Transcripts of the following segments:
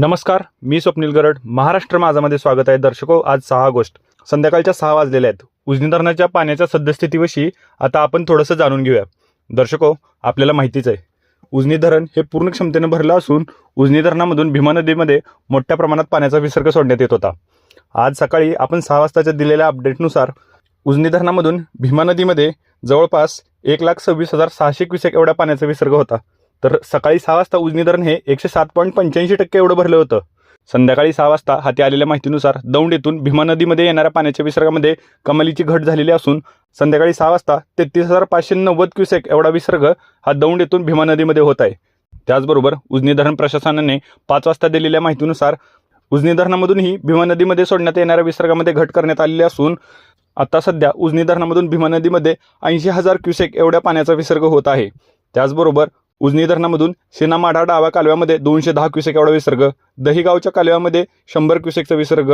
नमस्कार मी स्वप्नील गरड. महाराष्ट्र माझामध्ये स्वागत आहे. दर्शको आज सहा ऑगस्ट. संध्याकाळच्या सहा वाजलेल्या आहेत. उजनी धरणाच्या पाण्याच्या सद्यस्थितीविषयी आता आपण थोडंसं जाणून घेऊया. दर्शको आपल्याला माहितीच आहे. उजनी धरण हे पूर्ण क्षमतेनं भरलं असून उजनी धरणामधून भीमा नदीमध्ये मोठ्या प्रमाणात पाण्याचा विसर्ग सोडण्यात येत होता. आज सकाळी आपण सहा वाजताच्या दिलेल्या अपडेटनुसार उजनी धरणामधून भीमा नदीमध्ये जवळपास एक लाख सव्वीस हजार सहाशे क्युसेक एवढ्या पाण्याचा विसर्ग होता. तर सकाळी सहा वाजता उजनी धरण हे एकशे सात पॉईंट पंच्याऐंशी टक्के एवढं भरलं होतं. संध्याकाळी सहा वाजता हाती आलेल्या माहितीनुसार दौंड येथून भीमा नदीमध्ये येणाऱ्या पाण्याच्या विसर्गामध्ये कमालीची घट झालेली असून संध्याकाळी सहा वाजता तेहतीस हजार पाचशे नव्वद क्युसेक एवढा विसर्ग हा दौंड येथून भीमा नदीमध्ये होत आहे. त्याचबरोबर उजनी धरण प्रशासनाने पाच वाजता दिलेल्या माहितीनुसार उजनी धरणामधूनही भीमा नदीमध्ये सोडण्यात येणाऱ्या विसर्गामध्ये घट करण्यात आलेली असून आता सध्या उजनी धरणामधून भीमा नदीमध्ये ऐंशी हजार क्युसेक एवढ्या पाण्याचा विसर्ग होत आहे. त्याचबरोबर उजनी धरणामधून सेनामाढा डावा कालव्यामध्ये दोनशे दहा क्युसेक एवढा विसर्ग दहिगावच्या कालव्यामध्ये शंभर क्युसेकचा विसर्ग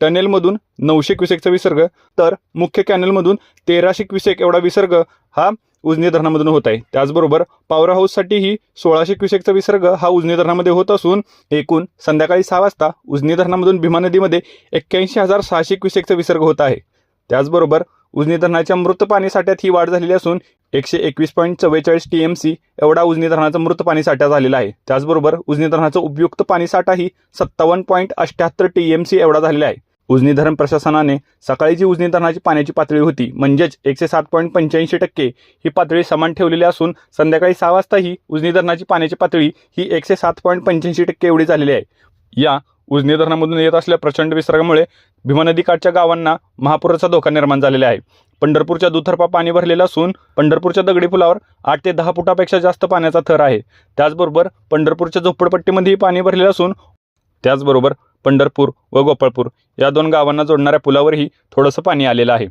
टनेलमधून नऊशे क्युसेकचा विसर्ग तर मुख्य कॅनलमधून तेराशे क्युसेक एवढा विसर्ग हा उजनी धरणामधून होत आहे. त्याचबरोबर पॉवर हाऊससाठीही सोळाशे क्युसेकचा विसर्ग हा उजनी धरणामध्ये होत असून एकूण संध्याकाळी सहा वाजता उजनी धरणामधून भीमा नदीमध्ये एक्क्याऐंशी हजार सहाशे क्युसेकचा विसर्ग होत आहे. त्याचबरोबर उजनी धरणाच्या मृत पाणी साठ्यात ही वाढ झालेली असून एकशे एकवीस पॉईंट चव्वेचाळीस टी एम सी एवढा उजनी धरणाचा मृत पाणी साठा झालेला आहे. त्याचबरोबर उजनी धरणाचा उपयुक्त पाणी साठाही सत्तावन्न पॉईंट अठ्ठ्याहत्तर टी एम सी एवढा झालेला आहे. उजनी धरण प्रशासनाने सकाळी जी उजनी धरणाची पाण्याची पातळी होती म्हणजेच एकशे सात पॉईंट पंच्याऐंशी टक्के ही पातळी समान ठेवलेली असून संध्याकाळी सहा वाजता ही उजनी धरणाची पाण्याची पातळी ही एकशे सात पॉईंट पंच्याऐंशी टक्के एवढी झालेली आहे. या उजनी धरणामधून येत असलेल्या प्रचंड विसर्गामुळे भीमा नदीकाठच्या गावांना महापुराचा धोका निर्माण झालेला आहे. पंढरपूरच्या दुतर्फा पाणी भरलेलं असून पंढरपूरच्या दगडी पुलावर आठ ते दहा फुटापेक्षा जास्त पाण्याचा थर आहे. त्याचबरोबर पंढरपूरच्या झोपडपट्टीमध्येही पाणी भरलेलं असून त्याचबरोबर पंढरपूर व गोपाळपूर या दोन गावांना जोडणाऱ्या पुलावरही थोडंसं पाणी आलेलं आहे.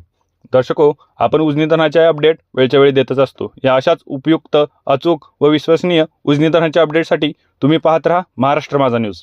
दर्शको आपण उजनी अपडेट वेळच्या वेळी देतच असतो. या अशाच उपयुक्त अचूक व विश्वसनीय उजनी धरणाच्या अपडेटसाठी तुम्ही पाहत राहा महाराष्ट्र माझा न्यूज.